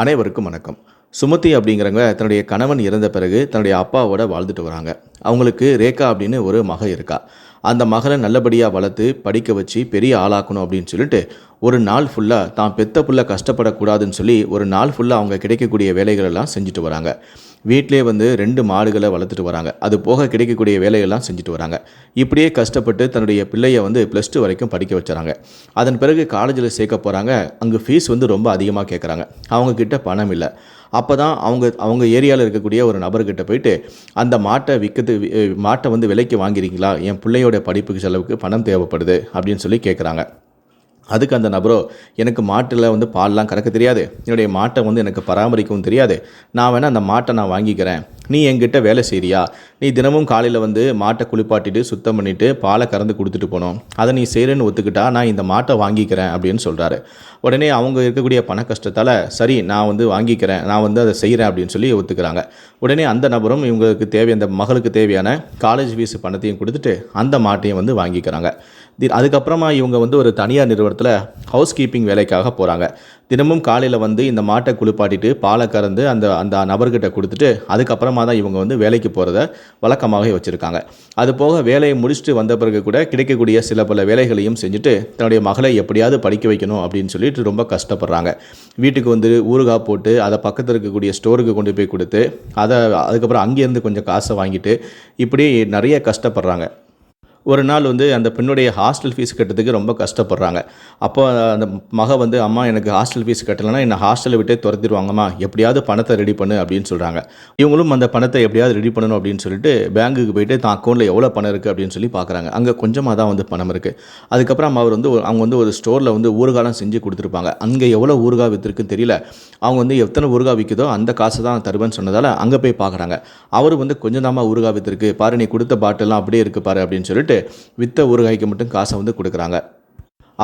அனைவருக்கும் வணக்கம். சுமதி அப்படிங்கிறவங்க தன்னுடைய கணவன் இறந்த பிறகு தன்னுடைய அப்பாவோட வாழ்ந்துட்டு வராங்க. அவங்களுக்கு ரேகா அப்படின்னு ஒரு மக இருக்கா. அந்த மகளை நல்லபடியாக வளர்த்து படிக்க வச்சு பெரிய ஆளாக்கணும் அப்படின்னு சொல்லிட்டு ஒரு நாள் ஃபுல்லாக தான் பெத்த புள்ள கஷ்டப்படக்கூடாதுன்னு சொல்லி ஒரு நாள் ஃபுல்லாக அவங்க கிடைக்கக்கூடிய வேலைகளெல்லாம் செஞ்சுட்டு வராங்க. வீட்டிலே வந்து ரெண்டு மாடுகளை வளர்த்துட்டு வராங்க. அது போக கிடைக்கக்கூடிய வேலையெல்லாம் செஞ்சுட்டு வராங்க. இப்படியே கஷ்டப்பட்டு தன்னுடைய பிள்ளையை வந்து ப்ளஸ் டூ வரைக்கும் படிக்க வச்சுறாங்க. அதன் பிறகு காலேஜில் சேர்க்க போகிறாங்க அங்கே ஃபீஸ் வந்து ரொம்ப அதிகமாக கேட்குறாங்க அவங்கக்கிட்ட பணம் இல்லை. அப்போ தான் அவங்க அவங்க ஏரியாவில் இருக்கக்கூடிய ஒரு நபர்கிட்ட போயிட்டு அந்த மாட்டை விற்கிறது மாட்டை வந்து விலைக்கு வாங்கிறீங்களா? என் பிள்ளையோட படிப்புக்கு செலவுக்கு பணம் தேவைப்படுது. அப்படின்னு சொல்லி கேட்குறாங்க அதுக்கு அந்த நபரோ எனக்கு மாட்டில் வந்து பால்லாம் கறக்க தெரியாது. என்னுடைய மாட்டை வந்து எனக்கு பராமரிக்கவும் தெரியாது. நான் வேணால் அந்த மாட்டை நான் வாங்கிக்கிறேன். நீ என்கிட்ட வேலை செய்கிறியா நீ தினமும் காலையில் வந்து மாட்டை குளிப்பாட்டிட்டு சுத்தம் பண்ணிவிட்டு பாலை கறந்து கொடுத்துட்டு போனோம். அதை நீ செய்கிறேன்னு ஒத்துக்கிட்டா நான் இந்த மாட்டை வாங்கிக்கிறேன் அப்படின்னு சொல்கிறாரு உடனே அவங்க இருக்கக்கூடிய பண கஷ்டத்தால் சரி நான் வந்து வாங்கிக்கிறேன் நான் வந்து அதை செய்கிறேன் அப்படின்னு சொல்லி ஒத்துக்கிறாங்க. உடனே அந்த நபரும் இவங்களுக்கு தேவை அந்த மகளுக்கு தேவையான காலேஜ் ஃபீஸ் பணத்தையும் கொடுத்துட்டு அந்த மாட்டையும் வந்து வாங்கிக்கிறாங்க. தி அதுக்கப்புறமா இவங்க வந்து ஒரு தனியார் நிறுவனத்தில் ஹவுஸ் கீப்பிங் வேலைக்காக போகிறாங்க தினமும் காலையில் வந்து இந்த மாட்டை குளிப்பாட்டிட்டு பாலை கறந்து அந்த அந்த நபர்கிட்ட கொடுத்துட்டு அதுக்கப்புறமா தான் இவங்க வந்து வேலைக்கு போகிறத வழக்கமாகவே வச்சுருக்காங்க. அது போக வேலையை முடிச்சுட்டு வந்த பிறகு கூட கிடைக்கக்கூடிய சில பல வேலைகளையும் செஞ்சுட்டு தன்னுடைய மகளை எப்படியாவது படிக்க வைக்கணும் அப்படின்னு சொல்லிட்டு ரொம்ப கஷ்டப்படுறாங்க. வீட்டுக்கு வந்து ஊறுகாய் போட்டு அதை பக்கத்தில் இருக்கக்கூடிய ஸ்டோருக்கு கொண்டு போய் கொடுத்து அதை அதுக்கப்புறம் அங்கேருந்து கொஞ்சம் காசை வாங்கிட்டு இப்படி நிறைய கஷ்டப்படுறாங்க. ஒரு நாள் வந்து அந்த பெண்ணுடைய ஹாஸ்டல் ஃபீஸ் கட்டுறதுக்கு ரொம்ப கஷ்டப்படுறாங்க. அப்போ அந்த மக வந்து அம்மா எனக்கு ஹாஸ்டல் ஃபீஸ் கட்டலைன்னா என்னை ஹாஸ்டலை விட்டே துரத்திடுவாங்கம்மா. எப்படியாவது பணத்தை ரெடி பண்ணு அப்படின்னு சொல்கிறாங்க இவங்களும் அந்த பணத்தை எப்படியாவது ரெடி பண்ணணும் அப்படின்னு சொல்லிட்டு பேங்குக்கு போயிட்டு தான் அக்கௌண்ட்டில் எவ்வளோ பணம் இருக்குது அப்படின்னு சொல்லி பார்க்குறாங்க. அங்கே கொஞ்சமாக தான் வந்து பணம் இருக்குது அதுக்கப்புறம் அவர் வந்து அவங்க வந்து ஒரு ஸ்டோரில் வந்து ஊறுகாலாம் செஞ்சு கொடுத்துருப்பாங்க. அங்கே எவ்வளோ ஊறுகாய் விற்றுருக்குன்னு தெரியல. அவங்க வந்து எத்தனை ஊறுகாய் விற்குதோ அந்த காசு தான் தருவேன்னு சொன்னதால் அங்கே போய் பார்க்குறாங்க. அவர் வந்து கொஞ்சம் தாமா ஊறுகாய் விற்றுருக்கு பாரு நீ கொடுத்த பாட்டெல்லாம் அப்படியே இருக்கு பாரு அப்படின்னு சொல்லிட்டு வித்த ஊறுகாய்க்கு மட்டும் காசை வந்து கொடுக்குறாங்க.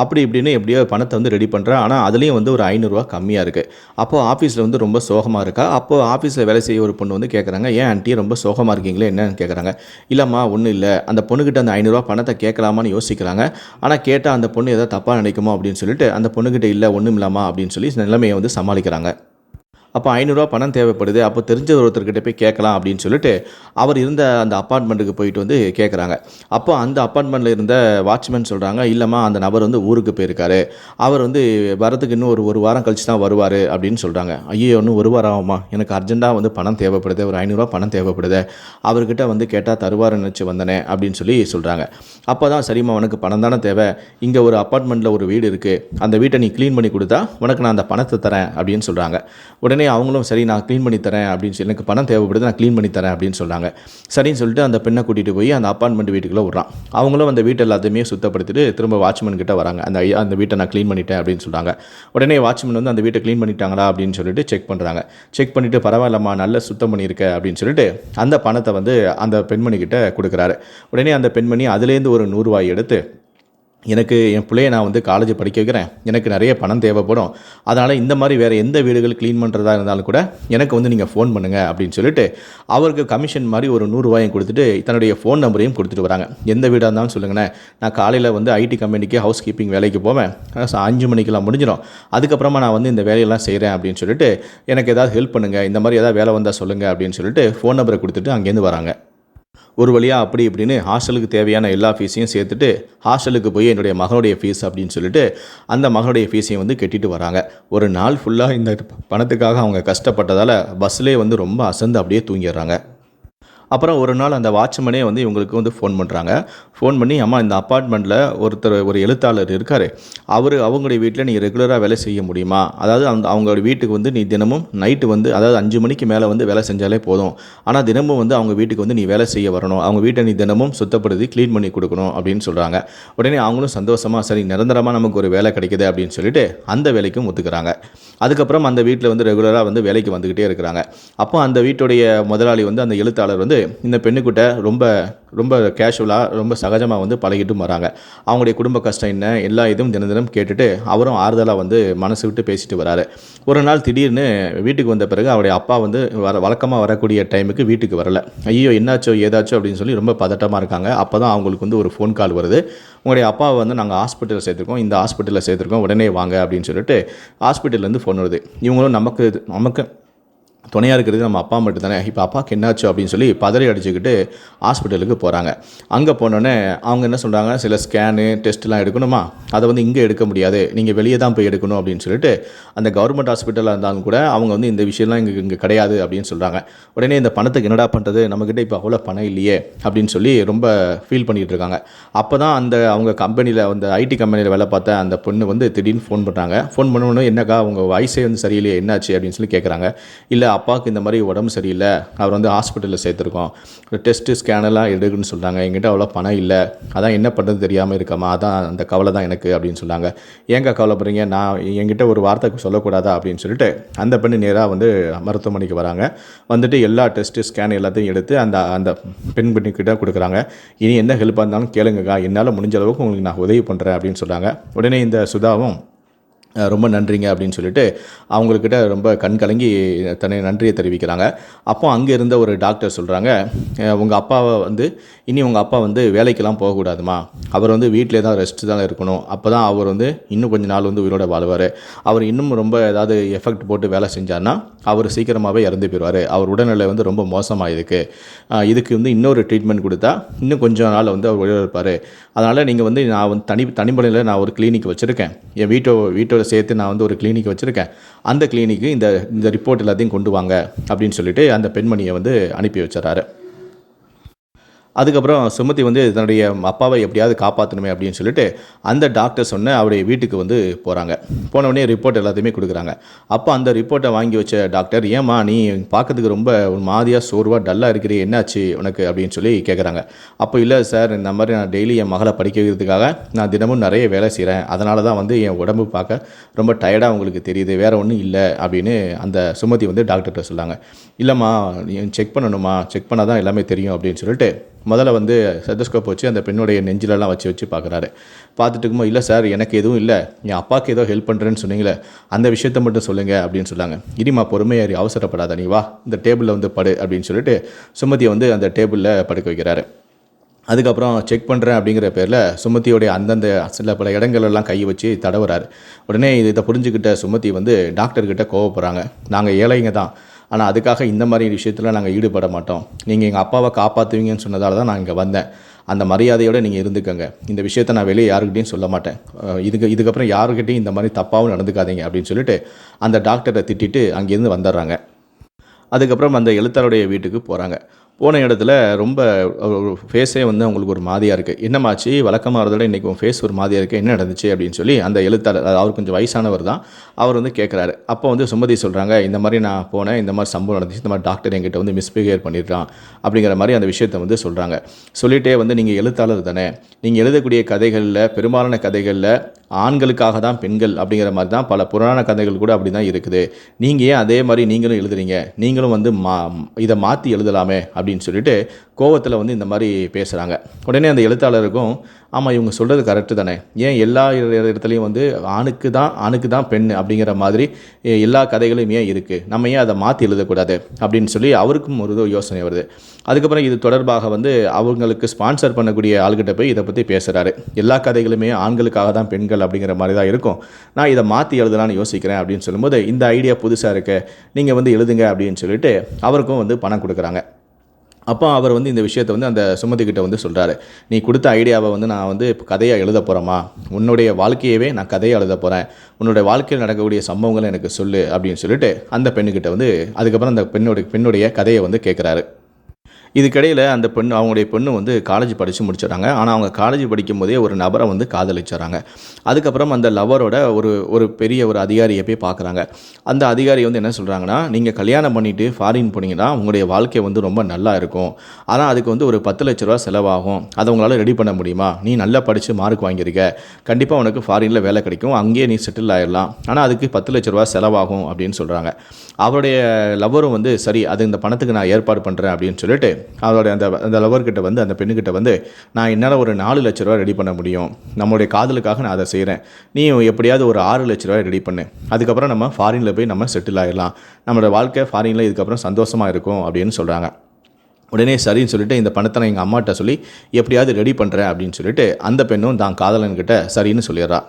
அப்படி இப்படின்னு எப்படியோ பணத்தை வந்து ரெடி பண்ணுறேன் ஆனால் அதுலேயும் வந்து ஒரு ஐநூறுரூவா கம்மியாக இருக்குது அப்போது ஆஃபீஸில் வந்து ரொம்ப சோகமாக இருக்கா? அப்போது ஆஃபீஸில் வேலை செய்ய ஒரு பொண்ணு வந்து கேட்குறாங்க ஏன் ஆண்டி ரொம்ப சோகமாக இருக்கீங்களே? என்னன்னு கேட்குறாங்க இல்லைம்மா ஒன்றும் இல்லை. அந்த பொண்ணுக்கிட்ட அந்த ஐநூறுரூவா பணத்தை கேட்கலாமான்னு யோசிக்கிறாங்க. ஆனால் கேட்டால் அந்த பொண்ணு எதாவது தப்பாக நினைக்குமோ? அப்படின்னு சொல்லிட்டு அந்த பொண்ணுக்கிட்ட இல்லை ஒன்றும் இல்லாமா அப்படின்னு சொல்லி நிலைமையை வந்து சமாளிக்கிறாங்க. அப்போ ஐநூறுரூவா பணம் தேவைப்படுது. அப்போ தெரிஞ்ச ஒருத்தர்கிட்ட போய் கேட்கலாம் அப்படின்னு சொல்லிட்டு அவர் இருந்த அந்த அப்பார்ட்மெண்ட்டுக்கு போயிட்டு வந்து கேட்குறாங்க அப்போ அந்த அப்பார்ட்மெண்ட்டில் இருந்த வாட்ச்மேன் சொல்கிறாங்க இல்லைம்மா அந்த நபர் வந்து ஊருக்கு போயிருக்காரு. அவர் வந்து வரதுக்கு இன்னும் ஒரு ஒரு வாரம் கழிச்சு தான் வருவார் அப்படின்னு சொல்கிறாங்க ஐயோ இன்னும் ஒரு வாரம் ஆகுமா எனக்கு அர்ஜென்ட்டாக வந்து பணம் தேவைப்படுது. ஒரு ஐநூறுரூவா பணம் தேவைப்படுது. அவர்கிட்ட வந்து கேட்டால் தருவார் நினச்சி வந்தனே அப்படின்னு சொல்லி சொல்கிறாங்க அப்போ தான் சரிம்மா உனக்கு பணம் தானே தேவை. இங்கே ஒரு அப்பார்ட்மெண்ட்டில் ஒரு வீடு இருக்குது அந்த வீட்டை நீ க்ளீன் பண்ணி கொடுத்தா உனக்கு நான் அந்த பணத்தை தரேன் அப்படின்னு சொல்கிறாங்க உடனே உடனே அவங்களும் சரி நான் க்ளீன் பண்ணி தரேன் அப்படின்னு சொல்லி எனக்கு பணம் தேவைப்படுது நான் க்ளீன் பண்ணி தரேன் அப்படின்னு சொன்னாங்க. சரின்னு சொல்லிட்டு அந்த பெண்ணை கூட்டிகிட்டு போய் அந்த அப்பார்ட்மெண்ட் வீட்டுக்குள்ளே விட்றான். அவங்களும் அந்த வீட்டை எல்லாத்தையுமே சுத்தப்படுத்திட்டு திரும்ப வாட்ச்மேன் கிட்ட வராங்க. அந்த ஐயா அந்த வீட்டை நான் க்ளீன் பண்ணிட்டேன் அப்படின்னு சொல்கிறாங்க உடனே வாட்ச்மேன் வந்து அந்த வீட்டை க்ளீன் பண்ணிட்டாங்களா அப்படின்னு சொல்லிட்டு செக் பண்ணுறாங்க செக் பண்ணிவிட்டு பரவாயில்லம்மா நல்ல சுத்தம் பண்ணியிருக்க அப்படின்னு சொல்லிட்டு அந்த பணத்தை வந்து அந்த பெண்மணிக்கிட்ட கொடுக்குறாரு. உடனே அந்த பெண்மணி அதுலேருந்து ஒரு நூறுரூவாய் எடுத்து எனக்கு என் பிள்ளைய நான் வந்து காலேஜ் படிக்க வைக்கிறேன். எனக்கு நிறைய பணம் தேவைப்படும். அதனால் இந்த மாதிரி வேறு எந்த வீடுகள் க்ளீன் பண்ணுறதா இருந்தாலும் கூட எனக்கு வந்து நீங்கள் ஃபோன் பண்ணுங்கள் அப்படின்னு சொல்லிட்டு அவருக்கு கமிஷன் மாதிரி ஒரு நூறுரூவாயும் கொடுத்துட்டு தன்னுடைய ஃபோன் நம்பரையும் கொடுத்துட்டு வராங்க. எந்த வீடாக இருந்தாலும் சொல்லுங்கண்ணே நான் காலையில் வந்து ஐடி கம்பெனிக்கு ஹவுஸ் கீப்பிங் வேலைக்கு போவேன். அஞ்சு மணிக்கெல்லாம் முடிஞ்சிடும். அதுக்கப்புறமா நான் வந்து இந்த வேலையெல்லாம் செய்கிறேன் அப்படின்னு சொல்லிட்டு எனக்கு ஏதாவது ஹெல்ப் பண்ணுங்கள் இந்த மாதிரி ஏதாவது வேலை வந்தால் சொல்லுங்கள் அப்படின்னு சொல்லிட்டு ஃபோன் நம்பரை கொடுத்துட்டு அங்கேருந்து வராங்க. ஒரு வழியாக அப்படி இப்படின்னு ஹாஸ்டலுக்கு தேவையான எல்லா ஃபீஸையும் சேர்த்துட்டு ஹாஸ்டலுக்கு போய் என்னுடைய மகனுடைய ஃபீஸ் அப்படின்னு சொல்லிட்டு அந்த மகனுடைய ஃபீஸையும் வந்து கட்டிட்டு வராங்க. ஒரு நாள் ஃபுல்லாக இந்த பணத்துக்காக அவங்க கஷ்டப்பட்டதால் பஸ்ஸிலே வந்து ரொம்ப அசந்து அப்படியே தூங்கிடுறாங்க. அப்புறம் ஒரு நாள் அந்த வாட்ச்மேனே வந்து இவங்களுக்கு வந்து ஃபோன் பண்ணுறாங்க ஃபோன் பண்ணி அம்மா இந்த அப்பார்ட்மெண்ட்டில் ஒருத்தர் ஒரு எழுத்தாளர் இருக்கார். அவர் அவங்களுடைய வீட்டில் நீ ரெகுலராக வேலை செய்ய முடியுமா? அதாவது அந்த அவங்களோட வீட்டுக்கு வந்து நீ தினமும் நைட்டு வந்து அதாவது அஞ்சு மணிக்கு மேலே வந்து வேலை செஞ்சாலே போதும். ஆனால் தினமும் வந்து அவங்க வீட்டுக்கு வந்து நீ வேலை செய்ய வரணும். அவங்க வீட்டை நீ தினமும் சுத்தப்படுத்தி க்ளீன் பண்ணி கொடுக்கணும். அப்படின்னு சொல்கிறாங்க உடனே அவங்களும் சந்தோஷமாக சரி நிரந்தரமாக நமக்கு ஒரு வேலை கிடைக்குது அப்படின்னு சொல்லிட்டு அந்த வேலைக்கும் ஒத்துக்கிறாங்க. அதுக்கப்புறம் அந்த வீட்டில் வந்து ரெகுலராக வந்து வேலைக்கு வந்துக்கிட்டே இருக்கிறாங்க. அப்போ அந்த வீட்டுடைய முதலாளி வந்து அந்த எழுத்தாளர் வந்து இந்த பெண்ணுக்கிட்ட ரொம்ப ரொம்ப கேஷுவலாக ரொம்ப சகஜமாக வந்து பழகிட்டும் வராங்க. அவங்களுடைய குடும்ப கஷ்டம் என்ன எல்லா இதுவும் தினம் தினம் கேட்டுட்டு அவரும் ஆறுதலாக வந்து மனசு விட்டு பேசிட்டு வராரு. ஒரு நாள் திடீர்னு வீட்டுக்கு வந்த பிறகு அவருடைய அப்பா வந்து வர வழக்கமாக வரக்கூடிய டைமுக்கு வீட்டுக்கு வரல. ஐயோ என்னாச்சோ ஏதாச்சோ அப்படின்னு சொல்லி ரொம்ப பதட்டமாக இருக்காங்க. அப்போ தான் அவங்களுக்கு வந்து ஒரு ஃபோன் கால் வருது. உங்களுடைய அப்பாவை வந்து நாங்கள் ஹாஸ்பிட்டலில் சேர்த்துருக்கோம். இந்த ஹாஸ்பிட்டலில் சேர்த்துருக்கோம். உடனே வாங்க அப்படின்னு சொல்லிட்டு ஹாஸ்பிட்டல்லேருந்து ஃபோன் வருது. இவங்களும் நமக்கு நமக்கு துணையாக இருக்கிறது நம்ம அப்பா மட்டும் தானே இப்போ அப்பாவுக்கு என்னாச்சு அப்படின்னு சொல்லி பதறி அடிச்சுக்கிட்டு ஹாஸ்பிட்டலுக்கு போகிறாங்க அங்கே போனோடனே அவங்க என்ன சொல்கிறாங்க சில ஸ்கேனு டெஸ்ட்லாம் எடுக்கணுமா? அதை வந்து இங்கே எடுக்க முடியாது. நீங்கள் வெளியே தான் போய் எடுக்கணும் அப்படின்னு சொல்லிட்டு அந்த கவர்மெண்ட் ஹாஸ்பிட்டலாக இருந்தாலும் கூட அவங்க வந்து இந்த விஷயம்லாம் இங்கே இங்கே கிடையாது அப்படின்னு சொல்கிறாங்க உடனே இந்த பணத்துக்கு என்னடா பண்ணுறது நம்மக்கிட்ட இப்போ அவ்வளோ பணம் இல்லையே அப்படின்னு சொல்லி ரொம்ப ஃபீல் பண்ணிகிட்டு இருக்காங்க. அப்போ தான் அந்த அவங்க கம்பெனியில் அந்த ஐடி கம்பெனியில் வேலை பார்த்த அந்த பொண்ணு வந்து திடீர்னு ஃபோன் பண்ணுறாங்க ஃபோன் பண்ணணும் என்னக்கா உங்கள் வயசே வந்து சரியில்லையே என்னாச்சு அப்படின்னு சொல்லி கேட்குறாங்க இல்லை அப்பாவுக்கு இந்த மாதிரி உடம்பு சரியில்லை. அவர் வந்து ஹாஸ்பிட்டலில் சேர்த்துருக்கோம். டெஸ்ட்டு ஸ்கேனெல்லாம் எடுக்குன்னு சொல்கிறாங்க என்கிட்ட அவ்வளோ பணம் இல்லை. அதான் என்ன பண்ணுறது தெரியாமல் இருக்காமா? அதான் அந்த கவலை தான் எனக்கு அப்படின்னு சொன்னாங்க. ஏங்க கவலைப்படுறீங்க? நான் என்கிட்ட ஒரு வார்த்தைக்கு சொல்லக்கூடாதா? அப்படின்னு சொல்லிட்டு அந்த பெண்ணு நேராக வந்து மருத்துவமனைக்கு வராங்க. வந்துட்டு எல்லா டெஸ்ட்டு ஸ்கேன் எல்லாத்தையும் எடுத்து அந்த அந்த பெண் பெண்ணுக்கிட்ட கொடுக்குறாங்க. இனி என்ன ஹெல்ப்பாக இருந்தாலும் கேளுங்கக்கா. என்னால் முடிஞ்ச அளவுக்கு உங்களுக்கு நான் உதவி பண்ணுறேன் அப்படின்னு சொல்கிறாங்க உடனே இந்த சுதாவும் ரொம்ப நன்றிங்க அப்படின்னு சொல்லிட்டு அவங்கக்கிட்ட ரொம்ப கண் கலங்கி தன்னை நன்றியை தெரிவிக்கிறாங்க. அப்போ அங்கே இருந்த ஒரு டாக்டர் சொல்கிறாங்க உங்கள் அப்பாவை வந்து இனி உங்கள் அப்பா வந்து வேலைக்கெல்லாம் போகக்கூடாதுமா. அவர் வந்து வீட்டிலே தான் ரெஸ்ட் தான் இருக்கணும். அப்போ தான் அவர் வந்து இன்னும் கொஞ்சம் நாள் வந்து உயிரோட வாழ்வார். அவர் இன்னும் ரொம்ப ஏதாவது எஃபெக்ட் போட்டு வேலை செஞ்சார்னா அவர் சீக்கிரமாகவே இறந்து போயிடுவார். அவர் உடல்நிலை வந்து ரொம்ப மோசமாக இருக்கு இதுக்கு வந்து இன்னொரு ட்ரீட்மெண்ட் கொடுத்தா இன்னும் கொஞ்சம் நாள் வந்து அவர் உயிரோட இருப்பார். அதனால் நீங்கள் வந்து நான் வந்து தனி தனிப்படையில் நான் ஒரு கிளினிக் வச்சுருக்கேன். என் வீட்டோ வீட்டோ வீட்டோட சேர்த்து நான் வந்து ஒரு கிளினிக் வச்சுருக்கேன். அந்த கிளினிக்கு இந்த இந்த ரிப்போர்ட் எல்லாத்தையும் கொண்டு வாங்க அப்படின்னு சொல்லிட்டு அந்த பெண்மணியை வந்து அனுப்பி வச்சிடறாரு. அதுக்கப்புறம் சுமதி வந்து தன்னுடைய அப்பாவை எப்படியாவது காப்பாற்றணுமே அப்படின்னு சொல்லிட்டு அந்த டாக்டர் சொன்ன அவருடைய வீட்டுக்கு வந்து போகிறாங்க போனவுடனே ரிப்போர்ட் எல்லாத்தையுமே கொடுக்குறாங்க. அப்போ அந்த ரிப்போர்ட்டை வாங்கி வச்ச டாக்டர் ஏம்மா நீ பார்க்கறதுக்கு ரொம்ப ஒரு மாதிரியாக சோர்வாக டல்லாக இருக்கிறே என்னாச்சு உனக்கு? அப்படின்னு சொல்லி கேட்குறாங்க அப்போ இல்லை சார் இந்த மாதிரி நான் டெய்லி என் மகளை படிக்க வைக்கிறதுக்காக நான் தினமும் நிறைய வேலை செய்கிறேன் அதனால தான் வந்து என் உடம்பு பார்க்க ரொம்ப டயர்டாக உங்களுக்கு தெரியுது. வேறு ஒன்றும் இல்லை. அப்படின்னு அந்த சுமதி வந்து டாக்டர்கிட்ட சொன்னாங்க இல்லைம்மா நீ செக் பண்ணணுமா செக் பண்ணால் தான் எல்லாமே தெரியும். அப்படின்னு சொல்லிட்டு முதல்ல வந்து செத்தஸ்கோப் வச்சு அந்த பெண்ணுடைய நெஞ்சிலெல்லாம் வச்சு வச்சு பார்க்குறாரு. பார்த்துட்டு இருக்கும்போது இல்லை சார் எனக்கு எதுவும் இல்லை. என் அப்பாவுக்கு ஏதோ ஹெல்ப் பண்ணுறேன்னு சொன்னீங்களே அந்த விஷயத்த மட்டும் சொல்லுங்கள் அப்படின்னு சொன்னாங்க. இனிமா பொறுமையாரி அவசரப்படாத நீ வா. இந்த டேபிளில் வந்து படு அப்படின்னு சொல்லிட்டு சுமதியை வந்து அந்த டேபிளில் படுக்க வைக்கிறாரு. அதுக்கப்புறம் செக் பண்ணுறேன் அப்படிங்கிற பேரில் சுமதியோடைய அந்தந்த சில பல இடங்கள் கை வச்சு தடவுறாரு. உடனே இதை புரிஞ்சுக்கிட்ட சுமதி வந்து டாக்டர்கிட்ட கோவப்படுறாங்க. நாங்கள் ஏழைங்க தான். ஆனால் அதுக்காக இந்த மாதிரி விஷயத்தில் நாங்கள் ஈடுபட மாட்டோம். நீங்கள் எங்கள் அப்பாவை காப்பாற்றுவீங்கன்னு சொன்னதால தான் நான் இங்கே வந்தேன். அந்த மரியாதையோடு நீங்கள் இருந்துக்கங்க. இந்த விஷயத்தை நான் வெளியே யாருக்கிட்டையும் சொல்ல மாட்டேன். இதுக்கு இதுக்கப்புறம் யாருக்கிட்டையும் இந்த மாதிரி தப்பாகவும் நடந்துக்காதீங்க அப்படின்னு சொல்லிட்டு அந்த டாக்டரை திட்டிட்டு அங்கேருந்து வந்துடுறாங்க. அதுக்கப்புறம் அந்த எழுத்தாளருடைய வீட்டுக்கு போகிறாங்க போன இடத்துல ரொம்ப ஃபேஸே வந்து அவங்களுக்கு ஒரு மாதிரியாக இருக்குது என்னமாச்சு? வழக்கமாக இருந்தோட இன்றைக்கி உன் ஃபேஸ் ஒரு மாதிரியாக இருக்குது என்ன நடந்துச்சு? அப்படின்னு சொல்லி அந்த எழுத்தாளர் அவர் கொஞ்சம் வயசானவர் தான் அவர் வந்து கேட்குறாரு அப்போ வந்து சுமதி சொல்கிறாங்க இந்த மாதிரி நான் போனேன் இந்த மாதிரி சம்பவம் நடந்துச்சு இந்த மாதிரி டாக்டர் என்கிட்ட வந்து மிஸ்பிஹேவ் பண்ணிடுறான் அப்படிங்கிற மாதிரி அந்த விஷயத்தை வந்து சொல்கிறாங்க சொல்லிகிட்டே வந்து நீங்கள் எழுத்தாளர் தானே நீங்கள் எழுதக்கூடிய கதைகளில் பெரும்பாலான கதைகளில் ஆண்களுக்காக தான் பெண்கள் அப்படிங்கிற மாதிரி தான் பல புராண கதைகள் கூட அப்படி தான் இருக்குது. நீங்கள் ஏன் அதே மாதிரி நீங்களும் எழுதுறீங்க? நீங்களும் வந்து மா இதை மாற்றி எழுதலாமே அப்படின்னு சொல்லிட்டு கோவத்தில் வந்து இந்த மாதிரி பேசுகிறாங்க உடனே அந்த எழுத்தாளருக்கும் ஆமாம் இவங்க சொல்கிறது கரெக்டு தானே. ஏன் எல்லா இடத்துலையும் வந்து ஆணுக்கு தான் ஆணுக்கு தான் பெண் அப்படிங்கிற மாதிரி எல்லா கதைகளும் ஏன் இருக்குது நம்ம ஏன் அதை மாற்றி எழுதக்கூடாது? அப்படின்னு சொல்லி அவருக்கும் ஒரு யோசனை வருது. அதுக்கப்புறம் இது தொடர்பாக வந்து அவங்களுக்கு ஸ்பான்சர் பண்ணக்கூடிய ஆள்கிட்ட போய் இதை பற்றி பேசுகிறாரு எல்லா கதைகளுமே ஆண்களுக்காக தான் பெண்கள் அப்படிங்கிற மாதிரி தான் இருக்கும். நான் இதை மாற்றி எழுதலாம்னு யோசிக்கிறேன் அப்படின்னு சொல்லும்போது இந்த ஐடியா புதுசாக இருக்க. நீங்கள் வந்து எழுதுங்க அப்படின்னு சொல்லிட்டு அவருக்கும் வந்து பணம் கொடுக்குறாங்க. அப்போ அவர் வந்து இந்த விஷயத்தை வந்து அந்த சுமதி கிட்ட வந்து சொல்கிறாரு நீ கொடுத்த ஐடியாவை வந்து நான் வந்து இப்போ கதையாக எழுத போகிறேமா உன்னுடைய வாழ்க்கையவே நான் கதையாக எழுத போகிறேன் உன்னுடைய வாழ்க்கையில் நடக்கக்கூடிய சம்பவங்களை எனக்கு சொல்லு அப்படின்னு சொல்லிட்டு அந்த பெண்ணுக்கிட்ட வந்து அதுக்கப்புறம் அந்த பெண்ணுடைய பெண்ணுடைய கதையை வந்து கேட்குறாரு இதுக்கிடையில் அந்த பெண் அவங்களுடைய பெண்ணு வந்து காலேஜ் படித்து முடிச்சிடறாங்க. ஆனால் அவங்க காலேஜ் படிக்கும் போதே ஒரு நபரை வந்து காதலிச்சிடறாங்க. அதுக்கப்புறம் அந்த லவரோட ஒரு ஒரு பெரிய ஒரு அதிகாரியை போய் பார்க்குறாங்க. அந்த அதிகாரி வந்து என்ன சொல்கிறாங்கன்னா நீங்கள் கல்யாணம் பண்ணிவிட்டு ஃபாரின் போனீங்கன்னா உங்களுடைய வாழ்க்கை வந்து ரொம்ப நல்லா இருக்கும். ஆனால் அதுக்கு வந்து ஒரு பத்து லட்ச ரூபா செலவாகும். அதை உங்களால் ரெடி பண்ண முடியுமா? நீ நல்லா படித்து மார்க் வாங்கியிருக்க. கண்டிப்பாக உனக்கு ஃபாரினில் வேலை கிடைக்கும். அங்கேயே நீ செட்டில் ஆயிடலாம். ஆனால் அதுக்கு பத்து லட்ச ரூபா செலவாகும். அப்படின்னு சொல்கிறாங்க அவருடைய லவரும் வந்து சரி அது இந்த பணத்துக்கு நான் ஏற்பாடு பண்ணுறேன் அப்படின்னு சொல்லிட்டு அதோடைய அந்த அந்த லவர்கிட்ட வந்து அந்த பெண்ணுக்கிட்ட வந்து நான் என்னால் ஒரு நாலு லட்ச ரூபா ரெடி பண்ண முடியும். நம்மளுடைய காதலுக்காக நான் அதை செய்கிறேன் நீ எப்படியாவது ஒரு ஆறு லட்ச ரூபாய் ரெடி பண்ணு. அதுக்கப்புறம் நம்ம ஃபாரினில் போய் நம்ம செட்டில் ஆகிடலாம் நம்மளோட வாழ்க்கை ஃபாரினில் இதுக்கப்புறம் சந்தோஷமாக இருக்கும் அப்படின்னு சொல்கிறாங்க உடனே சரின்னு சொல்லிட்டு இந்த பணத்தை நான் எங்கள் அம்மாட்ட சொல்லி எப்படியாவது ரெடி பண்ணுறேன் அப்படின்னு சொல்லிட்டு அந்த பெண்ணும் தான் காதலன்கிட்ட சரின்னு சொல்லிடுறா.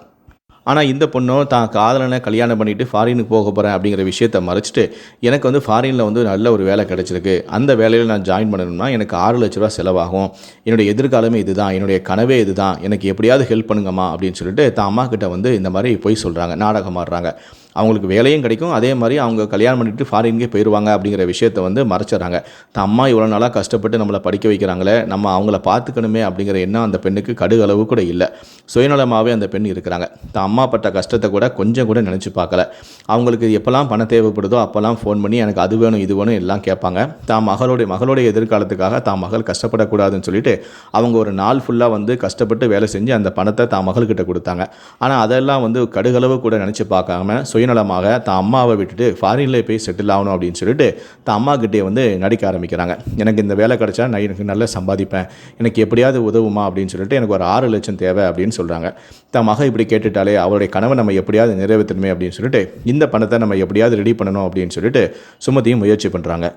ஆனால் இந்த பொண்ணும் தான் காதலனை கல்யாணம் பண்ணிட்டு ஃபாரினுக்கு போக போகிறேன் அப்படிங்கிற விஷயத்த மறைச்சிட்டு எனக்கு வந்து ஃபாரினில் வந்து நல்ல ஒரு வேலை கிடச்சிருக்கு. அந்த வேலையில் நான் ஜாயின் பண்ணணும்னா எனக்கு ஆறு லட்ச ரூபா செலவாகும். என்னுடைய எதிர்காலமே இதுதான். என்னுடைய கனவே இதுதான். எனக்கு எப்படியாவது ஹெல்ப் பண்ணுங்கம்மா அப்படின்னு சொல்லிட்டு தான் அம்மா கிட்ட வந்து இந்த மாதிரி போய் சொல்கிறாங்க நாடகம் ஆடுறாங்க. அவங்களுக்கு வேலையும் கிடைக்கும். அதே மாதிரி அவங்க கல்யாணம் பண்ணிட்டு ஃபாரின்கே போயிடுவாங்க அப்படிங்கிற விஷயத்த வந்து மறைச்சிடறாங்க. தான் அம்மா இவ்வளோ நாளாக கஷ்டப்பட்டு நம்மளை படிக்க வைக்கிறாங்களே நம்ம அவங்கள பார்த்துக்கணுமே அப்படிங்கிற எண்ணம் அந்த பெண்ணுக்கு கடுகளவு கூட இல்லை. சுயநலமாகவே அந்த பெண் இருக்கிறாங்க. தான் அம்மா பட்ட கஷ்டத்தை கூட கொஞ்சம் கூட நினச்சி பார்க்கல. அவங்களுக்கு எப்போல்லாம் பணம் தேவைப்படுதோ அப்போல்லாம் ஃபோன் பண்ணி எனக்கு அது வேணும் இது வேணும் எல்லாம் கேட்பாங்க. தான் மகளுடைய மகளுடைய எதிர்காலத்துக்காக தான் மகள் கஷ்டப்படக்கூடாதுன்னு சொல்லிட்டு அவங்க ஒரு நாள் ஃபுல்லாக வந்து கஷ்டப்பட்டு வேலை செஞ்சு அந்த பணத்தை தான் மகள்கிட்ட கொடுத்தாங்க. ஆனால் அதெல்லாம் வந்து கடுகளவு கூட நினச்சி பார்க்காம சுய சுயநலமாக தான் அம்மாவை விட்டுட்டு ஃபாரினில் போய் செட்டில் ஆகணும் அப்படின்னு சொல்லிட்டு தான் அம்மாக்கிட்டே வந்து நடிக்க ஆரம்பிக்கிறாங்க. எனக்கு இந்த வேலை கிடைச்சா நான் எனக்கு நல்லா சம்பாதிப்பேன். எனக்கு எப்படியாவது உதவுமா அப்படின்னு சொல்லிட்டு எனக்கு ஒரு ஆறு லட்சம் தேவை அப்படின்னு சொல்கிறாங்க தன் மக இப்படி கேட்டுட்டாலே அவருடைய கனவை நம்ம எப்படியாவது நிறைவேற்றணுமே அப்படின்னு சொல்லிட்டு இந்த பணத்தை நம்ம எப்படியாவது ரெடி பண்ணணும் அப்படின்னு சொல்லிட்டு சுமதியும் முயற்சி பண்ணுறாங்க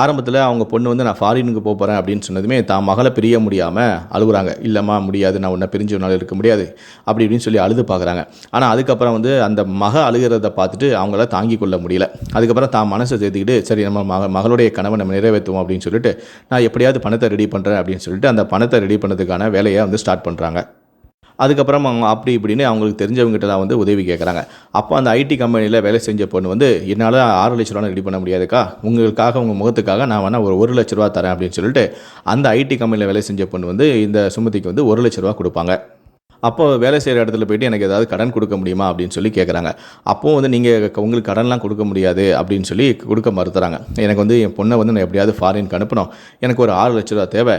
ஆரம்பத்தில் அவங்க பொண்ணு வந்து நான் ஃபாரினுக்கு போக போகிறேன் அப்படின்னு சொன்னதுமே தான் மகளை பிரிய முடியாமல் அழுகுறாங்க. இல்லைம்மா முடியாது. நான் உன்னை பிரிஞ்சு இருக்க முடியாது. அப்படி இப்படின்னு சொல்லி அழுது பார்க்குறாங்க ஆனால் அதுக்கப்புறம் வந்து அந்த மக அழுகிறத பார்த்துட்டு அவங்கள தாங்கி கொள்ள முடியல. அதுக்கப்புறம் தான் மனசை சேர்த்துக்கிட்டு சரி நம்ம மக மகளுடைய கனவை நம்ம நிறைவேற்றுவோம் அப்படின்னு சொல்லிட்டு நான் எப்படியாவது பணத்தை ரெடி பண்ணுறேன் அப்படின்னு சொல்லிட்டு அந்த பணத்தை ரெடி பண்ணதுக்கான வேலையை வந்து ஸ்டார்ட் பண்ணுறாங்க அதுக்கப்புறம் அவங்க அப்படி இப்படின்னு அவங்களுக்கு தெரிஞ்சவங்ககிட்ட தான் வந்து உதவி கேட்குறாங்க அப்போ அந்த ஐடி கம்பெனியில் வேலை செஞ்ச பொண்ணு வந்து என்னால் ஆறு லட்ச ரூபா ரெடி பண்ண முடியாதுக்கா. உங்களுக்காக உங்கள் முகத்துக்காக நான் வேணால் ஒரு ஒரு லட்ச ரூபா தரேன் அப்படின்னு சொல்லிட்டு அந்த ஐடி கம்பெனியில் வேலை செஞ்ச பொண்ணு வந்து இந்த சுமதிக்கு வந்து ஒரு லட்ச ரூபா கொடுப்பாங்க. அப்போ வேலை செய்கிற இடத்துல போயிட்டு எனக்கு ஏதாவது கடன் கொடுக்க முடியுமா அப்படின்னு சொல்லி கேட்குறாங்க அப்போது வந்து நீங்கள் உங்களுக்கு கடன்லாம் கொடுக்க முடியாது அப்படின்னு சொல்லி கொடுக்க மறுத்துறாங்க. எனக்கு வந்து என் பொண்ணை வந்து நான் எப்படியாவது ஃபாரினுக்கு அனுப்பணும். எனக்கு ஒரு ஆறு லட்ச ரூபா தேவை.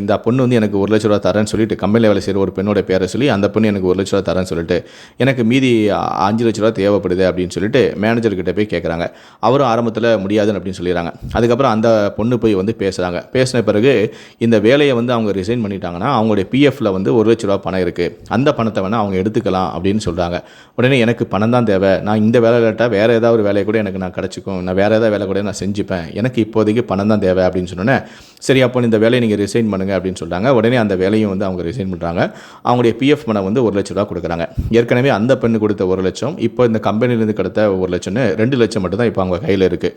இந்த பொண்ணு வந்து எனக்கு ஒரு லட்ச ரூபா தரேன்னு சொல்லிட்டு கம்பெனியில் வேலை செய்கிற ஒரு பெண்ணோட பேரை சொல்லி அந்த பொண்ணு எனக்கு ஒரு லட்ச ரூபா தரேன்னு சொல்லிட்டு எனக்கு மீதி அஞ்சு லட்ச ரூபா தேவைப்படுது அப்படின்னு சொல்லிட்டு மேனேஜர்கிட்ட போய் கேட்குறாங்க அவரும் ஆரம்பத்தில் முடியாதுன்னு அப்படின்னு சொல்லிடுறாங்க. அதுக்கப்புறம் அந்த பொண்ணு போய் வந்து பேசுகிறாங்க பேசின பிறகு இந்த வேலையை வந்து அவங்க ரிசைன் பண்ணிட்டாங்கன்னா அவங்களுடைய பிஎஃப்பில் வந்து ஒரு லட்ச ரூபா பணம் இருக்குது அந்த பணத்தை வேணால் அவங்க எடுத்துக்கலாம் அப்படின்னு சொல்கிறாங்க உடனே எனக்கு பணம் தான் தேவை. நான் இந்த வேலை இல்லாட்டா வேறு ஏதாவது ஒரு வேலையை கூட எனக்கு நான் கிடச்சிக்கும். நான் வேறு ஏதாவது வேலை கூட நான் செஞ்சுப்பேன். எனக்கு இப்போதைக்கு பணம் தான் தேவை அப்படின்னு சொன்னோன்னே சரி அப்போ இந்த வேலையை நீங்கள் ரிசைன் பண்ணுங்க அப்படின்னு சொல்கிறாங்க உடனே அந்த வேலையும் வந்து அவங்க ரிசைன் பண்ணுறாங்க அவங்களுடைய பிஎஃப் பணம் வந்து ஒரு லட்ச ரூபா கொடுக்குறாங்க. ஏற்கனவே அந்த பெண்ணு கொடுத்த ஒரு லட்சம் இப்போ இந்த கம்பெனிலேருந்து கிடைத்த ஒரு லட்சம்னு ரெண்டு லட்சம் மட்டும் தான் இப்போ அவங்க கையில் இருக்குது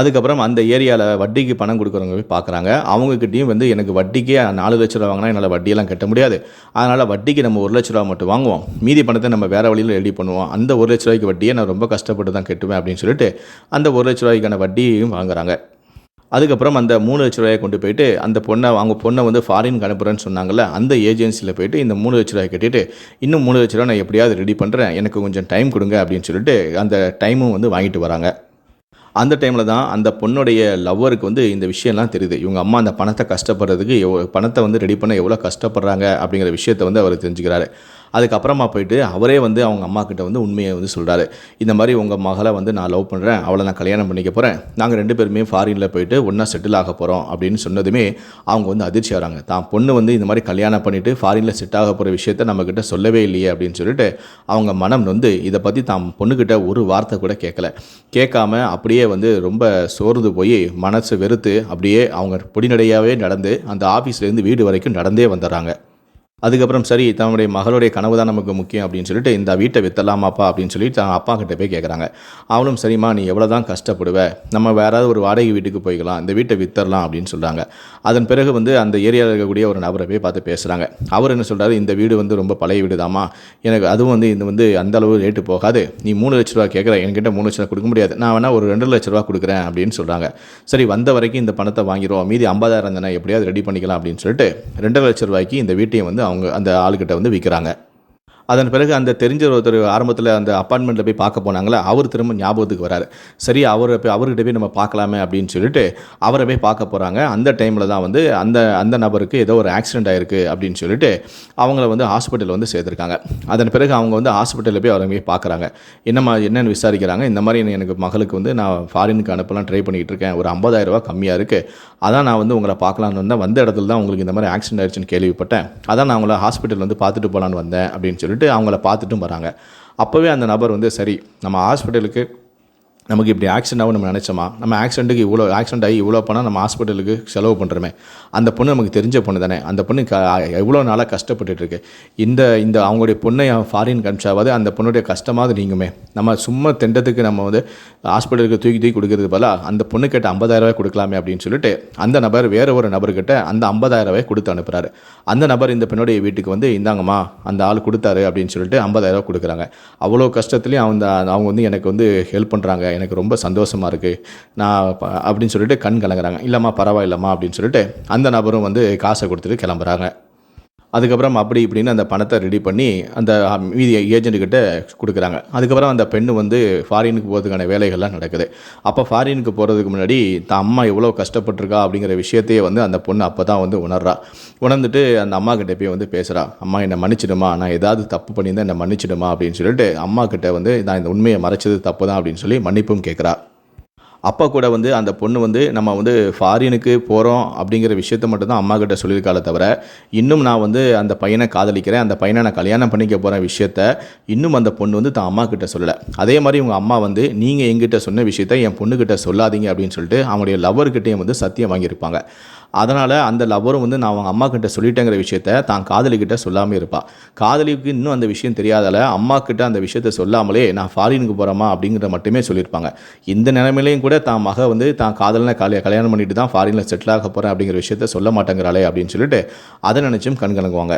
அதுக்கப்புறம் அந்த ஏரியாவில் வட்டிக்கு பணம் கொடுக்குறவங்க போய் பார்க்குறாங்க அவங்கக்கிட்டையும் வந்து எனக்கு வட்டிக்கே நாலு லட்ச ரூபா வாங்கினா என்னால் வட்டியெல்லாம் கட்ட முடியாது. அதனால் வட்டிக்கு நம்ம ஒரு லட்ச ரூபா மட்டும் வாங்குவோம். மீதி பணத்தை நம்ம வேறு வழியில் ரெடி பண்ணுவோம். அந்த ஒரு லட்ச ரூபாய்க்கு வட்டியை நான் ரொம்ப கஷ்டப்பட்டு தான் கட்டுவேன் அப்படின்னு சொல்லிட்டு அந்த ஒரு லட்ச ரூபாய்க்கான வட்டியையும் வாங்குறாங்க. அதுக்கப்புறம் அந்த மூணு லட்ச ரூபாயை கொண்டு போயிட்டு அந்த பொண்ணை அவங்க பொண்ணை வந்து ஃபாரினுக்கு அனுப்புகிறேன்னு சொன்னாங்கல்ல அந்த ஏஜென்சியில் போயிட்டு இந்த மூணு லட்ச ரூபாய் கட்டிட்டு இன்னும் மூணு லட்ச ரூபா நான் எப்படியாவது ரெடி பண்ணுறேன் எனக்கு கொஞ்சம் டைம் கொடுங்க அப்படின்னு சொல்லிட்டு அந்த டைமும் வந்து வாங்கிட்டு வராங்க. அந்த டைமில் தான் அந்த பொண்ணுடைய லவ்வருக்கு வந்து இந்த விஷயம்லாம் தெரியுது. இவங்க அம்மா அந்த பணத்தை கஷ்டப்படுறதுக்கு எவ்வளோ பணத்தை வந்து ரெடி பண்ண எவ்வளோ கஷ்டப்படுறாங்க அப்படிங்கிற விஷயத்தை வந்து அவர் தெரிஞ்சுக்கிறாரு. அதுக்கப்புறமா போயிட்டு அவரே வந்து அவங்க அம்மா கிட்ட வந்து உண்மையை வந்து சொல்கிறாரு இந்த மாதிரி உங்கள் மகளை வந்து நான் லவ் பண்ணுறேன் அவளை நான் கல்யாணம் பண்ணிக்க போகிறேன் நாங்கள் ரெண்டு பேருமே ஃபாரினில் போயிட்டு ஒன்றா செட்டில் ஆக போகிறோம் அப்படின்னு சொன்னதுமே அவங்க வந்து அதிர்ச்சி ஆகிறாங்க தான் பொண்ணு வந்து இந்த மாதிரி கல்யாணம் பண்ணிவிட்டு ஃபாரினில் செட் ஆக போகிற விஷயத்த நம்மக்கிட்ட சொல்லவே இல்லையே அப்படின்னு சொல்லிட்டு அவங்க மனம் வந்து இதை பற்றி தான் பொண்ணுக்கிட்ட ஒரு வார்த்தை கூட கேட்கல. கேட்காம அப்படியே வந்து ரொம்ப சோர்ந்து போய் மனசு வெறுத்து அப்படியே அவங்க பொடிநடையாகவே நடந்து அந்த ஆஃபீஸ்லேருந்து வீடு வரைக்கும் நடந்தே வந்துடுறாங்க. அதுக்கப்புறம் சரி தன்னுடைய மகளுடைய கனவு தான் நமக்கு முக்கியம் அப்படின்னு சொல்லிட்டு இந்த வீட்டை வித்தலாமாப்பா அப்படின்னு சொல்லி தான் அப்பா கிட்ட போய் கேட்குறாங்க அவளும் சரிம்மா நீ எவ்வளோ தான் கஷ்டப்படுவ? நம்ம வேறாவது ஒரு வாடகை வீட்டுக்கு போய்க்கலாம் இந்த வீட்டை வித்தரலாம் அப்படின்னு சொல்கிறாங்க அதன் பிறகு வந்து அந்த ஏரியாவில் இருக்கக்கூடிய ஒரு நபரை போய் பார்த்து பேசுகிறாங்க அவர் என்ன சொல்கிறாரு இந்த வீடு வந்து ரொம்ப பழைய வீடுதாம்மா. எனக்கு அதுவும் வந்து இது வந்து அந்தளவு ரேட்டு போகாது. நீ மூணு லட்ச ரூபா கேட்குற என்கிட்ட மூணு லட்ச ரூபா கொடுக்க முடியாது. நான் வேணால் ஒரு ரெண்டு லட்ச ரூபா கொடுக்குறேன் அப்படின்னு சொல்கிறாங்க சரி வந்த வரைக்கும் இந்த பணத்தை வாங்கிடுவோம். மீதி ஐம்பதாயிரம் தானே எப்படியாவது ரெடி பண்ணிக்கலாம் அப்படின்னு சொல்லிட்டு ரெண்டரை லட்ச ரூபாய்க்கு இந்த வீட்டையும் வந்து அவங்க அந்த ஆளுக்கிட்ட வந்து விற்கிறாங்க அதன் பிறகு அந்த தெரிஞ்ச ஒருத்தர் ஆரம்பத்தில் அந்த அப்பார்ட்மெண்ட்டில் போய் பார்க்க போனாங்களே அவர் திரும்ப ஞாபகத்துக்கு வராரு. சரி அவரை போய் அவர்கிட்ட போய் நம்ம பார்க்கலாமே அப்படின்னு சொல்லிட்டு அவரை போய் பார்க்க போகிறாங்க அந்த டைமில் தான் வந்து அந்த அந்த நபருக்கு ஏதோ ஒரு ஆக்சிடென்ட் ஆயிருக்கு அப்படின்னு சொல்லிட்டு அவங்கள வந்து ஹாஸ்பிட்டல் வந்து சேர்த்துருக்காங்க. அதன் பிறகு அவங்க வந்து ஹாஸ்பிட்டலில் போய் அவரை போய் பார்க்குறாங்க. என்னம்மா என்னென்னு விசாரிக்கிறாங்க. இந்த மாதிரி எனக்கு மகளுக்கு வந்து நான் ஃபாரினுக்கு அனுப்பலாம் ட்ரை பண்ணிகிட்டு இருக்கேன். ஒரு 50000 கம்மியாக இருக்குது அதான் நான் வந்து உங்களை பார்க்கலான்னு வந்தேன். வந்த இடத்துல தான் உங்களுக்கு இந்த மாதிரி ஆக்சிடென்ட் ஆயிடுச்சுன்னு கேள்விப்பட்டேன். அதான் நான் உங்களை ஹாஸ்பிட்டல் வந்து பார்த்துட்டு போகலான்னு வந்தேன் அப்படின்னு சொல்லிட்டு அவங்கள பார்த்துட்டும் வராங்க. அப்போவே அந்த நபர் வந்து சரி நம்ம ஹாஸ்பிட்டலுக்கு நமக்கு இப்படி ஆக்சிடென்ட் ஆகும் நம்ம நினச்சோமா? நம்ம ஆக்சிடென்ட்டுக்கு இவ்வளோ ஆக்சிடென்ட் ஆகி இவ்வளோ பணம் நம்ம ஹாஸ்பிட்டலுக்கு செலவு பண்ணுறோமே அந்த பொண்ணு நமக்கு தெரிஞ்ச பொண்ணு தானே. அந்த பொண்ணு க எவ்வளோ நாளாக கஷ்டப்பட்டுட்டு இந்த இந்த அவங்களுடைய பொண்ணை ஃபாரின் கமிச்சாவது அந்த பொண்ணுடைய கஷ்டமாவது நீங்குமே. நம்ம சும்மா திண்டத்துக்கு நம்ம வந்து ஹாஸ்பிட்டலுக்கு தூக்கி தூக்கி கொடுக்கறது பதிலாக அந்த பொண்ணு கேட்ட 50000 கொடுக்கலாமே அப்படின்னு சொல்லிட்டு அந்த நபர் வேறு ஒரு நபர்கிட்ட அந்த ஐம்பதாயிரரூவாய் கொடுத்து அனுப்புறாரு. அந்த நபர் இந்த பெண்ணுடைய வீட்டுக்கு வந்து இந்தாங்கம்மா அந்த ஆள் கொடுத்தாரு அப்படின்னு சொல்லிட்டு ஐம்பதாயிரரூவா கொடுக்குறாங்க. அவ்வளோ கஷ்டத்துலேயும் அவங்க அவங்க வந்து எனக்கு வந்து ஹெல்ப் பண்ணுறாங்க எனக்கு ரொம்ப சந்தோஷமாக இருக்குது நான் அப்படின்னு சொல்லிட்டு கண் கலங்குறாங்க. இல்லைம்மா பரவாயில்லம்மா அப்படின்னு சொல்லிட்டு அந்த நபரும் வந்து காசை கொடுத்துட்டு கிளம்புறாங்க. அதுக்கப்புறம் அப்படி இப்படின்னு அந்த பணத்தை ரெடி பண்ணி அந்த மீதி ஏஜென்ட்டுக்கிட்ட கொடுக்குறாங்க. அதுக்கப்புறம் அந்த பெண்ணு வந்து ஃபாரினுக்கு போகிறதுக்கான வேலைகள்லாம் நடக்குது. அப்போ ஃபாரினுக்கு போகிறதுக்கு முன்னாடி தான் அம்மா எவ்வளோ கஷ்டப்பட்டிருக்கா? அப்படிங்கிற விஷயத்தையே வந்து அந்த பொண்ணு அப்போ தான் வந்து உணர்றா. உணர்ந்துட்டு அந்த அம்மா கிட்ட போய் வந்து பேசுகிறா அம்மா என்னை மன்னிச்சிடுமா? நான் ஏதாவது தப்பு பண்ணியிருந்தேன் என்னை மன்னிச்சிடுமா? அப்படின்னு சொல்லிட்டு அம்மா கிட்ட வந்து நான் இந்த உண்மையை மறைச்சது தப்பு தான் அப்படின்னு சொல்லி மன்னிப்பும் கேட்குறா அப்பா கூட வந்து அந்த பொண்ணு வந்து நம்ம வந்து ஃபாரினுக்கு போகிறோம் அப்படிங்கிற விஷயத்த மட்டும்தான் அம்மா கிட்ட சொல்லியிருக்காளே தவிர இன்னும் நான் வந்து அந்த பையனை காதலிக்கிறேன் அந்த பையனை நான் கல்யாணம் பண்ணிக்க போகிற விஷயத்த இன்னும் அந்த பொண்ணு வந்து தான் அம்மா கிட்ட சொல்லலை. அதே மாதிரி உங்கள் அம்மா வந்து நீங்கள் எங்கிட்ட சொன்ன விஷயத்த என் பொண்ணுக்கிட்ட சொல்லாதீங்க அப்படின்னு சொல்லிட்டு அவங்களுடைய லவ்வர்கிட்டையும் வந்து சத்தியம் வாங்கியிருப்பாங்க. அதனால் அந்த லவ்வரும் வந்து நான் அவங்க அம்மா கிட்ட சொல்லிட்டேங்கிற விஷயத்த தான் காதலிக்கிட்ட சொல்லாமல் இருப்பாள் காதலிக்கு இன்னும் அந்த விஷயம் தெரியாதால அம்மா கிட்ட அந்த விஷயத்த சொல்லாமலே நான் ஃபாரினுக்கு போகிறோமா அப்படிங்கிறத மட்டுமே சொல்லியிருப்பாங்க. இந்த நிலைமையிலையும் கூட தான் மக வந்து தான் காதலனை கல்யா கல்யாணம் பண்ணிட்டு தான் ஃபாரினில் செட்டில் ஆக போகிறேன் அப்படிங்கிற விஷயத்த சொல்ல மாட்டேங்கிறாளே அப்படின்னு சொல்லிட்டு அதை நினச்சும் கண்கலங்குவாங்க.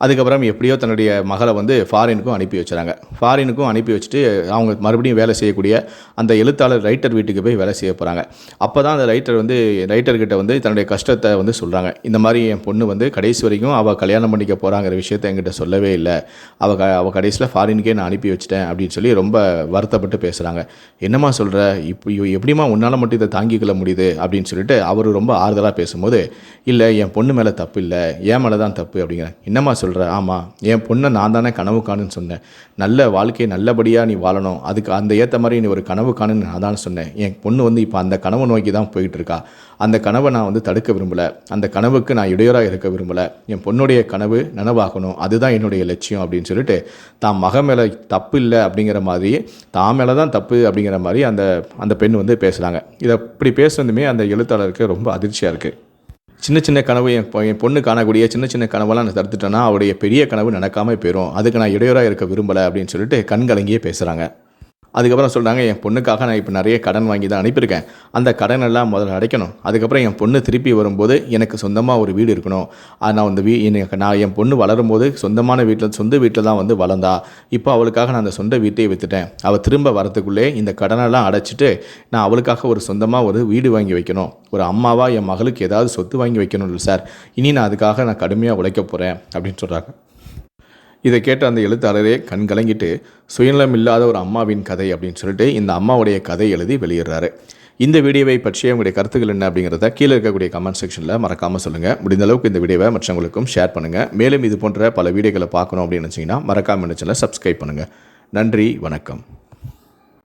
அதுக்கப்புறம் எப்படியோ தன்னுடைய மகளை வந்து ஃபாரினுக்கும் அனுப்பி வச்சுறாங்க. ஃபாரினுக்கும் அனுப்பி வச்சுட்டு அவங்க மறுபடியும் வேலை செய்யக்கூடிய அந்த எழுத்தாளர் ரைட்டர் வீட்டுக்கு போய் வேலை செய்ய போகிறாங்க அப்போ தான் அந்த ரைட்டர் வந்து ரைட்டர்கிட்ட வந்து தன்னுடைய கஷ்டத்தை வந்து சொல்கிறாங்க இந்த மாதிரி என் பொண்ணு வந்து கடைசி வரைக்கும் அவள் கல்யாணம் பண்ணிக்க போகிறாங்கிற விஷயத்த என்கிட்ட சொல்லவே இல்லை. அவள் க அவள் கடைசியில் ஃபாரினுக்கே நான் அனுப்பி வச்சிட்டேன் அப்படின்னு சொல்லி ரொம்ப வருத்தப்பட்டு பேசுகிறாங்க என்னம்மா சொல்கிற இப்போ இவ- எப்படிம்மா உன்னால் மட்டும் இதை தாங்கிக்கொள்ள முடியுது? அப்படின்னு சொல்லிட்டு அவர் ரொம்ப ஆறுதலாக பேசும்போது இல்லை என் பொண்ணு மேலே தப்பு இல்லை. என் மேலே தான் தப்பு அப்படிங்கிறேன் என்னம்மா சொல்கிற ஆமாம் என் பொண்ணை நான் தானே கனவு காணுன்னு சொன்னேன். நல்ல வாழ்க்கையை நல்லபடியாக நீ வாழணும். அதுக்கு அந்த ஏற்ற மாதிரி நீ ஒரு கனவு காணுன்னு நான் தான் சொன்னேன். என் பொண்ணு வந்து இப்போ அந்த கனவை நோக்கி தான் போயிட்டு இருக்கா. அந்த கனவை நான் வந்து தடுக்க விரும்பலை. அந்த கனவுக்கு நான் இடையூறாக இருக்க விரும்பலை. என் பொண்ணுடைய கனவு நனவாகணும். அதுதான் என்னுடைய லட்சியம் அப்படின்னு சொல்லிட்டு தான் மக மேலே தப்பு இல்லை அப்படிங்கிற மாதிரி தான் மேலே தான் தப்பு அப்படிங்கிற மாதிரி அந்த அந்த பெண் வந்து பேசுகிறாங்க இதை இப்படி பேசுனதுமே அந்த எழுத்தாளருக்கு ரொம்ப அதிர்ச்சியாக இருக்குது சின்ன சின்ன கனவு என் என் பொண்ணு காணக்கூடிய சின்ன சின்ன கனவெல்லாம் நான் தடுத்துட்டேன்னா அவருடைய பெரிய கனவு நடக்காமல் போயிடும் அதுக்கு நான் இடையூறாக இருக்க விரும்பலை அப்படின்னு சொல்லிட்டு கண்கலங்கியே பேசுகிறாங்க அதுக்கப்புறம் சொல்கிறாங்க என் பொண்ணுக்காக நான் இப்போ நிறைய கடன் வாங்கி தான் அனுப்பியிருக்கேன். அந்த கடன் எல்லாம் முதல்ல அடைக்கணும். அதுக்கப்புறம் என் பொண்ணு திருப்பி வரும்போது எனக்கு சொந்தமாக ஒரு வீடு இருக்கணும். அது நான் அந்த வீ எனக்கு நான் என் பொண்ணு வளரும்போது சொந்தமான வீட்டில் சொந்த வீட்டில் தான் வந்து வளர்ந்தா. இப்போ அவளுக்காக நான் அந்த சொந்த வீட்டையே விற்றுட்டேன் அவள் திரும்ப வரத்துக்குள்ளே இந்த கடனெல்லாம் அடைச்சிட்டு நான் அவளுக்காக ஒரு சொந்தமாக ஒரு வீடு வாங்கி வைக்கணும். ஒரு அம்மாவாக என் மகளுக்கு ஏதாவது சொத்து வாங்கி வைக்கணும் சார். இனி நான் அதுக்காக நான் கடுமையாக உழைக்க போகிறேன் அப்படின்னு சொல்கிறாங்க இதை கேட்ட அந்த எழுத்தாளரே கண் கலங்கிட்டு சுயநலம் இல்லாத ஒரு அம்மாவின் கதை அப்படின்னு சொல்லிட்டு இந்த அம்மாவுடைய கதை எழுதி வெளியிடுறாரு. இந்த வீடியோவை பற்றிய உங்களுடைய கருத்துக்கள் என்ன அப்படிங்கிறத கீழே இருக்கக்கூடிய கமெண்ட் செக்ஷனில் மறக்காமல் சொல்லுங்கள் முடிந்த அளவுக்கு இந்த வீடியோவை மற்றவங்களுக்கும் ஷேர் பண்ணுங்கள் மேலும் இது போன்ற பல வீடியோக்களை பார்க்கணும் அப்படின்னு நினச்சிங்கன்னா மறக்காமல் நினச்சில் சப்ஸ்கிரைப் பண்ணுங்கள் நன்றி வணக்கம்.